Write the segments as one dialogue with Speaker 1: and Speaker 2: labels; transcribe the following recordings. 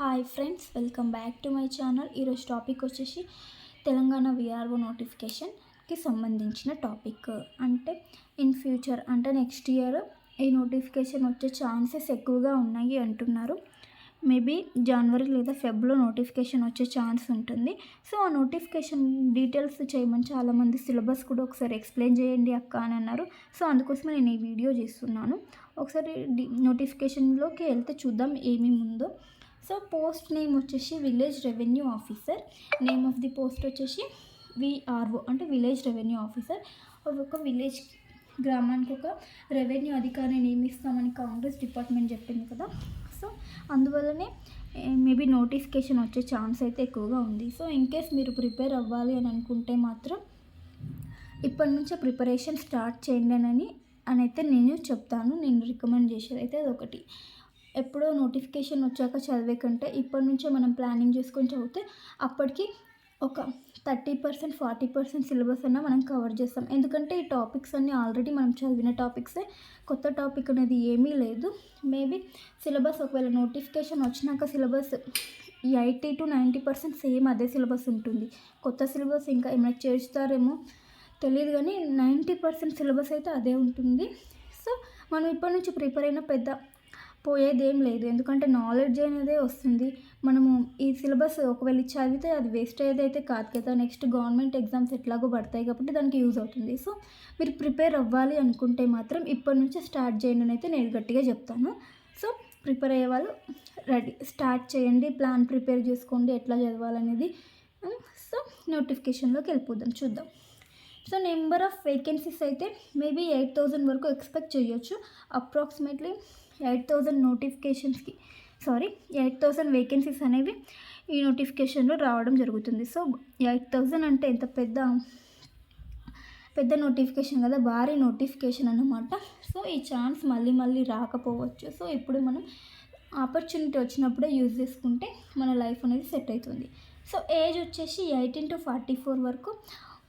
Speaker 1: Hi friends welcome back to my channel ఈరోజు topic వచ్చేసి Telangana VRO నోటిఫికేషన్కి సంబంధించిన టాపిక్ అంటే ఇన్ ఫ్యూచర్ అంటే నెక్స్ట్ ఇయర్ ఈ నోటిఫికేషన్ వచ్చే ఛాన్సెస్ ఎక్కువగా ఉన్నాయి అంటున్నారు. మేబీ జనవరి లేదా ఫెబ్లో నోటిఫికేషన్ వచ్చే ఛాన్స్ ఉంటుంది. సో ఆ నోటిఫికేషన్ డీటెయిల్స్ చేయమని చాలామంది సిలబస్ కూడా ఒకసారి ఎక్స్ప్లెయిన్ చేయండి అక్క అని అన్నారు. సో అందుకోసమే నేను ఈ వీడియో చేస్తున్నాను. ఒకసారి నోటిఫికేషన్లోకి వెళ్తే చూద్దాం ఏమేమి ఉందో సో పోస్ట్ నేమ్ వచ్చేసి village revenue officer name of the post వచ్చేసి విఆర్ఓ అంటే విలేజ్ రెవెన్యూ ఆఫీసర్ ఒక విలేజ్ గ్రామానికి ఒక రెవెన్యూ అధికారిని నియమిస్తామని కాంగ్రెస్ డిపార్ట్మెంట్ చెప్పింది కదా. సో అందువల్లనే మేబీ నోటిఫికేషన్ వచ్చే ఛాన్స్ అయితే ఎక్కువగా ఉంది. సో ఇన్ కేస్ మీరు ప్రిపేర్ అవ్వాలి అని అనుకుంటే మాత్రం ఇప్పటి నుంచే ప్రిపరేషన్ స్టార్ట్ చేయండి అని అని అయితే నేను చెప్తాను. నేను రికమెండ్ చేసేది అయితే అదొకటి. ఎప్పుడో నోటిఫికేషన్ వచ్చాక చదివే కంటే ఇప్పటి నుంచే మనం ప్లానింగ్ చేసుకొని చదివితే అప్పటికి ఒక thirty percent forty percent syllabus అన్న మనం కవర్ చేస్తాం. ఎందుకంటే ఈ టాపిక్స్ అన్నీ ఆల్రెడీ మనం చదివిన టాపిక్సే. కొత్త టాపిక్ అనేది ఏమీ లేదు. మేబీ సిలబస్ ఒకవేళ నోటిఫికేషన్ వచ్చినాక syllabus eighty to ninety percent same అదే సిలబస్ ఉంటుంది. కొత్త సిలబస్ ఇంకా ఏమైనా చేస్తారేమో తెలియదు కానీ నైంటీ పర్సెంట్ సిలబస్ అయితే అదే ఉంటుంది. సో మనం ఇప్పటి నుంచి ప్రిపేర్ అయిన పెద్ద పోయేది ఏం లేదు. ఎందుకంటే నాలెడ్జ్ అనేది వస్తుంది. మనము ఈ సిలబస్ ఒకవేళ చదివితే అది వేస్ట్ అయ్యేదైతే కాదు కదా. నెక్స్ట్ గవర్నమెంట్ ఎగ్జామ్స్ ఎట్లాగో పడతాయి కాబట్టి దానికి యూజ్ అవుతుంది. సో మీరు ప్రిపేర్ అవ్వాలి అనుకుంటే మాత్రం ఇప్పటి నుంచే స్టార్ట్ చేయండి అని అయితే నేను గట్టిగా చెప్తాను. సో ప్రిపేర్ అయ్యే వాళ్ళు రెడీ స్టార్ట్ చేయండి ప్లాన్ ప్రిపేర్ చేసుకోండి ఎట్లా చదవాలనేది. Hmm, సో నోటిఫికేషన్లోకి వెళ్ళిపోదాం. చూద్దాం. సో నెంబర్ ఆఫ్ వేకెన్సీస్ అయితే మేబీ ఎయిట్ థౌజండ్ వరకు ఎక్స్పెక్ట్ చేయొచ్చు. అప్రాక్సిమేట్లీ ఎయిట్ థౌజండ్ నోటిఫికేషన్స్కి సారీ ఎయిట్ థౌజండ్ వేకెన్సీస్ అనేవి ఈ నోటిఫికేషన్లో రావడం జరుగుతుంది. సో ఎయిట్ థౌజండ్ అంటే ఎంత పెద్ద పెద్ద నోటిఫికేషన్ కదా భారీ నోటిఫికేషన్ అనమాట సో ఈ ఛాన్స్ మళ్ళీ మళ్ళీ రాకపోవచ్చు. సో ఇప్పుడు మనం ఆపర్చునిటీ వచ్చినప్పుడే యూజ్ చేసుకుంటే మన లైఫ్ అనేది సెట్ అవుతుంది. సో ఏజ్ వచ్చేసి ఎయిటీన్ టు ఫార్టీ ఫోర్ వరకు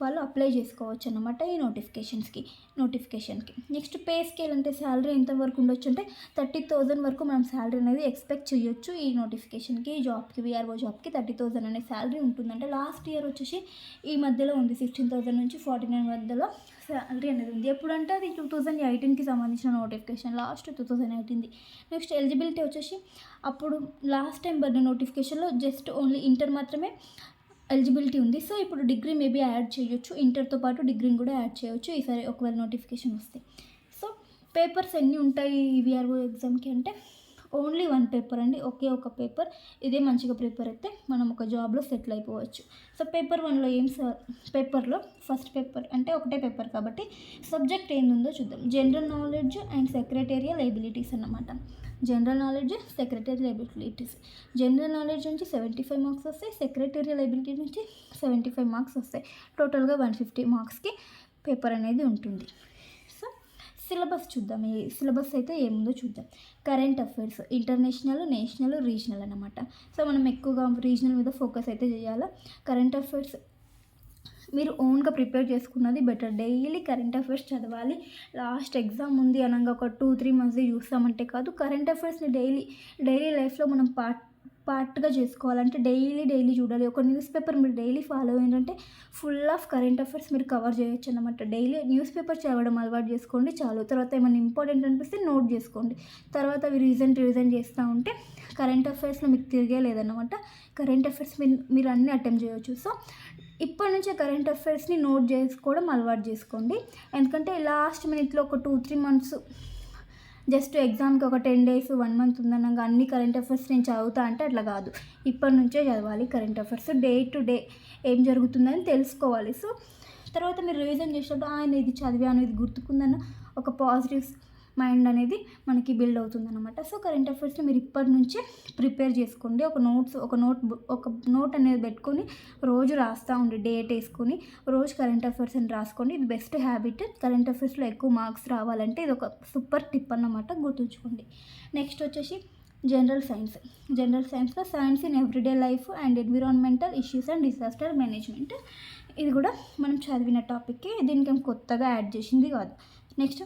Speaker 1: వాళ్ళు అప్లై చేసుకోవచ్చు అనమాట ఈ నోటిఫికేషన్స్కి నోటిఫికేషన్కి నెక్స్ట్ పే స్కేల్ అంటే శాలరీ ఎంతవరకు ఉండొచ్చు అంటే థర్టీ థౌజండ్ వరకు మనం శాలరీ అనేది ఎక్స్పెక్ట్ చేయొచ్చు ఈ నోటిఫికేషన్కి ఈ జాబ్కి విఆర్ఓ జాబ్కి థర్టీ థౌజండ్ అనే శాలరీ ఉంటుందంటే లాస్ట్ ఇయర్ వచ్చేసి ఈ మధ్యలో ఉంది సిక్స్టీన్ థౌసండ్ నుంచి ఫార్టీ నైన్ మధ్యలో శాలరీ అనేది ఉంది. ఎప్పుడంటే అది టూ థౌజండ్ ఎయిటీన్కి సంబంధించిన నోటిఫికేషన్ లాస్ట్ టూ థౌజండ్ ఎయిటీన్ది నెక్స్ట్ ఎలిజిబిలిటీ వచ్చేసి అప్పుడు లాస్ట్ టైం బర్త్డే నోటిఫికేషన్లో జస్ట్ ఓన్లీ ఇంటర్ మాత్రమే ఎలిజిబిలిటీ ఉంది. సో ఇప్పుడు డిగ్రీ మేబీ యాడ్ చేయొచ్చు. ఇంటర్తో పాటు డిగ్రీని కూడా యాడ్ చేయొచ్చు. ఈసారి ఒకవేళ నోటిఫికేషన్ వస్తే. సో పేపర్స్ ఎన్ని ఉంటాయి ఈవీఆర్ఓ ఎగ్జామ్కి అంటే ఓన్లీ వన్ పేపర్ అండి ఒకే ఒక పేపర్. ఇదే మంచిగా ప్రిపేర్ అయితే మనం ఒక జాబ్లో సెటిల్ అయిపోవచ్చు. సో పేపర్ వన్లో ఏం పేపర్లో ఫస్ట్ పేపర్ అంటే ఒకటే పేపర్ కాబట్టి సబ్జెక్ట్ ఏందుందో చూద్దాం. General knowledge and secretarial abilities అన్నమాట. General knowledge secretary abilities. General knowledge నుంచి సెవెంటీ ఫైవ్ మార్క్స్ వస్తాయి సెక్రటేరియల్ ఎబిలిటీ నుంచి సెవెంటీ ఫైవ్ మార్క్స్ వస్తాయి. టోటల్గా వన్ ఫిఫ్టీ మార్క్స్కి పేపర్ అనేది ఉంటుంది. సిలబస్ చూద్దాం. ఈ సిలబస్ అయితే ఏముందో చూద్దాం. Current affairs international national regional అనమాట సో మనం ఎక్కువగా రీజనల్ మీద ఫోకస్ అయితే చేయాలి? కరెంట్ అఫైర్స్ మీరు ఓన్గా ప్రిపేర్ చేసుకున్నది బెటర్. డైలీ కరెంట్ అఫైర్స్ చదవాలి. లాస్ట్ ఎగ్జామ్ ఉంది అనగా ఒక టూ త్రీ మంత్స్ చూస్తామంటే కాదు. కరెంట్ అఫైర్స్ని డైలీ డైలీ లైఫ్లో మనం పార్ట్ పార్ట్గా చేసుకోవాలంటే డైలీ డైలీ చూడాలి. ఒక న్యూస్ పేపర్ మీరు డైలీ ఫాలో అయిందంటే ఫుల్ ఆఫ్ కరెంట్ అఫైర్స్ మీరు కవర్ చేయొచ్చు అనమాట డైలీ న్యూస్ పేపర్ చదవడం అలవాటు చేసుకోండి చాలు. తర్వాత ఏమైనా ఇంపార్టెంట్ అనిపిస్తే నోట్ చేసుకోండి. తర్వాత అవి రీజన్ రివిజన్ చేస్తూ ఉంటే కరెంట్ అఫైర్స్లో మీకు తిరిగే లేదన్నమాట. కరెంట్ అఫైర్స్ మీరు మీరు అన్నీ అటెంప్ట్ చేయొచ్చు. సో ఇప్పటి నుంచే కరెంట్ అఫైర్స్ని నోట్ చేసుకోవడం అలవాటు చేసుకోండి. ఎందుకంటే లాస్ట్ మినిట్లో ఒక టూ త్రీ మంత్స్ జస్ట్ ఎగ్జామ్కి ఒక టెన్ డేస్ వన్ మంత్ ఉందన్నాక అన్ని కరెంట్ అఫైర్స్ నేను చదువుతా అంటే అట్లా కాదు. ఇప్పటి నుంచే చదవాలి current affairs. Day to day ఏం జరుగుతుందని తెలుసుకోవాలి. సో తర్వాత మీరు రివిజన్ చేసినప్పుడు ఆయన ఇది చదివాను ఇది గుర్తుకుందన్న ఒక పాజిటివ్స్ మైండ్ అనేది మనకి బిల్డ్ అవుతుంది అనమాట సో కరెంట్ అఫైర్స్ని మీరు ఇప్పటి నుంచే ప్రిపేర్ చేసుకోండి. ఒక నోట్స్ ఒక నోట్ ఒక నోట్ అనేది పెట్టుకొని రోజు రాస్తూ ఉండి డేట్ వేసుకొని రోజు కరెంట్ అఫైర్స్ అని రాసుకోండి. ఇది బెస్ట్ హ్యాబిట్. కరెంట్ అఫైర్స్లో ఎక్కువ మార్క్స్ రావాలంటే ఇది ఒక సూపర్ టిప్ అన్నమాట గుర్తుంచుకోండి. నెక్స్ట్ వచ్చేసి జనరల్ సైన్స్. జనరల్ సైన్స్లో science in everyday life and environmental issues and disaster management. ఇది కూడా మనం చదివిన టాపిక్కి. దీనికి కొత్తగా యాడ్ చేసింది కాదు. Next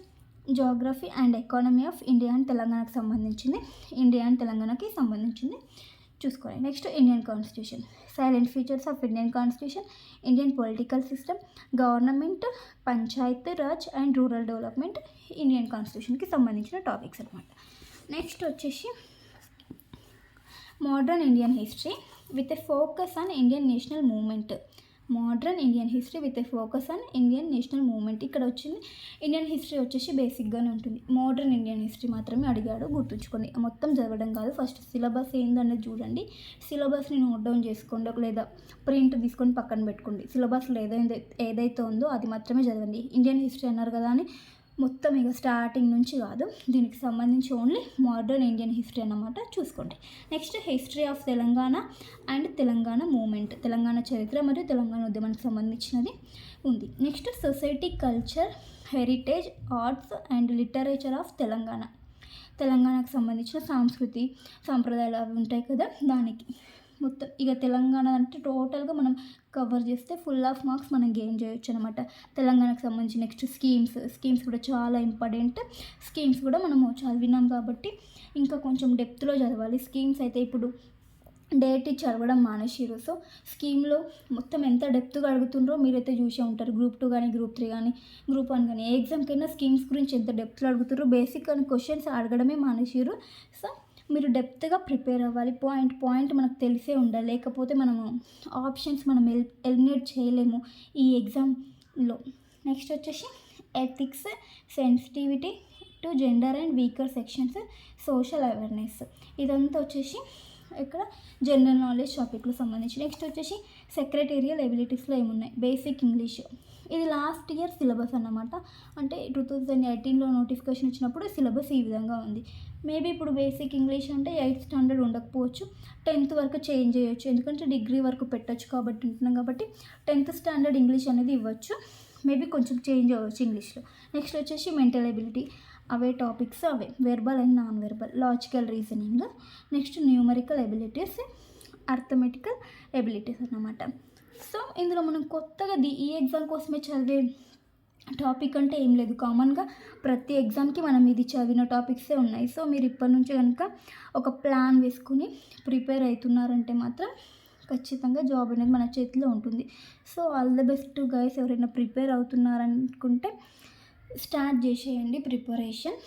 Speaker 1: geography and economy of India and తెలంగాణకు సంబంధించింది. ఇండియా అండ్ తెలంగాణకి సంబంధించింది. చూసుకోవాలి next Indian constitution salient features of Indian constitution Indian political system government panchayat raj and rural development Indian కాన్స్టిట్యూషన్కి సంబంధించిన టాపిక్స్ అనమాట నెక్స్ట్ వచ్చేసి modern Indian history with a focus on Indian national movement modern Indian history with a focus on Indian national movement ఇక్కడ వచ్చింది. Indian history వచ్చేసి బేసిక్గానే ఉంటుంది. Modern Indian history మాత్రమే అడిగాడు గుర్తుంచుకోండి. మొత్తం చదవడం కాదు ఫస్ట్ సిలబస్ ఏందన్నది చూడండి. సిలబస్ని నోట్ డౌన్ చేసుకోండి లేదా ప్రింట్ తీసుకొని పక్కన పెట్టుకోండి. సిలబస్లో ఏదైతే ఏదైతే ఉందో అది మాత్రమే చదవండి. ఇండియన్ హిస్టరీ అన్నారు కదా అని మొత్తం ఇక స్టార్టింగ్ నుంచి కాదు. దీనికి సంబంధించి ఓన్లీ మోడర్న్ ఇండియన్ హిస్టరీ అన్నమాట చూసుకోండి. Next history of Telangana and Telangana movement Telangana చరిత్ర మరియు తెలంగాణ ఉద్యమానికి సంబంధించినది ఉంది. Next society culture heritage arts and literature of Telangana. తెలంగాణకు సంబంధించిన సాంస్కృతి సాంప్రదాయాలు అవి ఉంటాయి కదా దానికి. మొత్తం ఇక తెలంగాణ అంటే టోటల్గా మనం కవర్ చేస్తే ఫుల్ ఆఫ్ మార్క్స్ మనం గెయిన్ చేయొచ్చు అనమాట తెలంగాణకు సంబంధించి నెక్స్ట్ స్కీమ్స్ స్కీమ్స్ కూడా చాలా ఇంపార్టెంట్. స్కీమ్స్ కూడా మనము చదివినాం కాబట్టి ఇంకా కొంచెం డెప్త్లో చదవాలి. స్కీమ్స్ అయితే ఇప్పుడు డేట్ చదవడం మానేసిరు సో స్కీమ్లో మొత్తం ఎంత డెప్త్గా అడుగుతుండ్రో మీరైతే చూసే ఉంటారు. గ్రూప్ టూ కానీ గ్రూప్ త్రీ కానీ గ్రూప్ వన్ కానీ ఏ ఎగ్జామ్కైనా స్కీమ్స్ గురించి ఎంత డెప్త్లో అడుగుతారో బేసిక్ అని క్వశ్చన్స్ అడగడమే మానేసిరు సో మీరు డెప్త్గా ప్రిపేర్ అవ్వాలి. పాయింట్ పాయింట్ మనకు తెలిసే ఉండాలి. లేకపోతే మనము ఆప్షన్స్ మనం ఎల్ ఎలిమినేట్ చేయలేము ఈ ఎగ్జామ్లో నెక్స్ట్ వచ్చేసి ethics sensitivity to gender and weaker sections social awareness ఇదంతా వచ్చేసి ఇక్కడ జనరల్ నాలెడ్జ్ టాపిక్లు సంబంధించి. నెక్స్ట్ వచ్చేసి సెక్రటేరియల్ ఎబిలిటీస్లో ఏమున్నాయి? బేసిక్ ఇంగ్లీష్ ఇది లాస్ట్ ఇయర్ సిలబస్ అన్నమాట. అంటే టూ థౌజండ్ ఎయిటీన్లో నోటిఫికేషన్ ఇచ్చినప్పుడు సిలబస్ ఈ విధంగా ఉంది. మేబీ ఇప్పుడు బేసిక్ ఇంగ్లీష్ అంటే ఎయిత్ స్టాండర్డ్ ఉండకపోవచ్చు. టెన్త్ వరకు చేంజ్ చేయొచ్చు. ఎందుకంటే డిగ్రీ వరకు పెట్టచ్చు కాబట్టి ఉంటున్నాం కాబట్టి టెన్త్ స్టాండర్డ్ ఇంగ్లీష్ అనేది ఇవ్వచ్చు. మేబీ కొంచెం చేంజ్ అవ్వచ్చు ఇంగ్లీష్లో నెక్స్ట్ వచ్చేసి మెంటల్ ఎబిలిటీ అవే topics away. Verbal and non verbal logical reasoning next numerical abilities arithmetical abilities అన్నమాట. సో ఇందులో మనం కొత్తగా ది ఈ ఎగ్జామ్ కోసమే చదివే టాపిక్ అంటే ఏం లేదు. కామన్గా ప్రతి ఎగ్జామ్కి మనం ఇది చదివిన టాపిక్సే ఉన్నాయి. సో మీరు ఇప్పటి నుంచి కనుక ఒక ప్లాన్ వేసుకుని ప్రిపేర్ అవుతున్నారంటే మాత్రం ఖచ్చితంగా జాబ్ అనేది మన చేతిలో ఉంటుంది. So all the best guys. ఎవరైనా ప్రిపేర్ అవుతున్నారనుకుంటే స్టార్ట్ చేసేయండి ప్రిపరేషన్.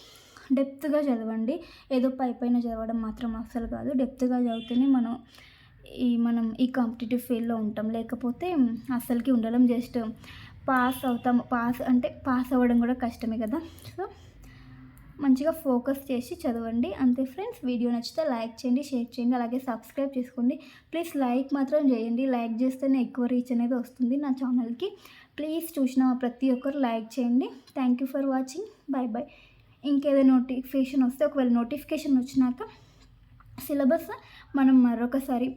Speaker 1: డెప్త్గా చదవండి. ఏదో పై పైన చదవడం మాత్రం అస్సలు కాదు. డెప్త్గా చదివితేనే మనం ఈ మనం ఈ కాంపిటేటివ్ ఫీల్డ్లో ఉంటాం. లేకపోతే అస్సలకి ఉండడం జస్ట్ పాస్ అవుతాం. పాస్ అంటే పాస్ అవ్వడం కూడా కష్టమే కదా. సో మంచిగా ఫోకస్ చేసి చదవండి. అంతే ఫ్రెండ్స్. వీడియో నచ్చితే లైక్ చేయండి షేర్ చేయండి అలాగే సబ్స్క్రైబ్ చేసుకోండి. ప్లీజ్ లైక్ మాత్రం చేయండి. లైక్ చేస్తేనే ఎక్కువ రీచ్ అనేది వస్తుంది నా ఛానల్కి. ప్లీజ్ చూసిన ప్రతి ఒక్కరు లైక్ చేయండి. Thank you for watching. Bye bye ఇంకేదైనా నోటిఫికేషన్ వస్తే ఒకవేళ నోటిఫికేషన్ వచ్చినాక సిలబస్ మనం మరొకసారి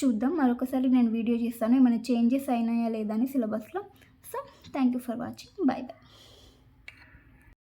Speaker 1: చూద్దాం. మరొకసారి నేను వీడియో చేస్తాను. ఏమైనా చేంజెస్ అయినాయా లేదా అని సిలబస్లో. So thank you for watching bye bye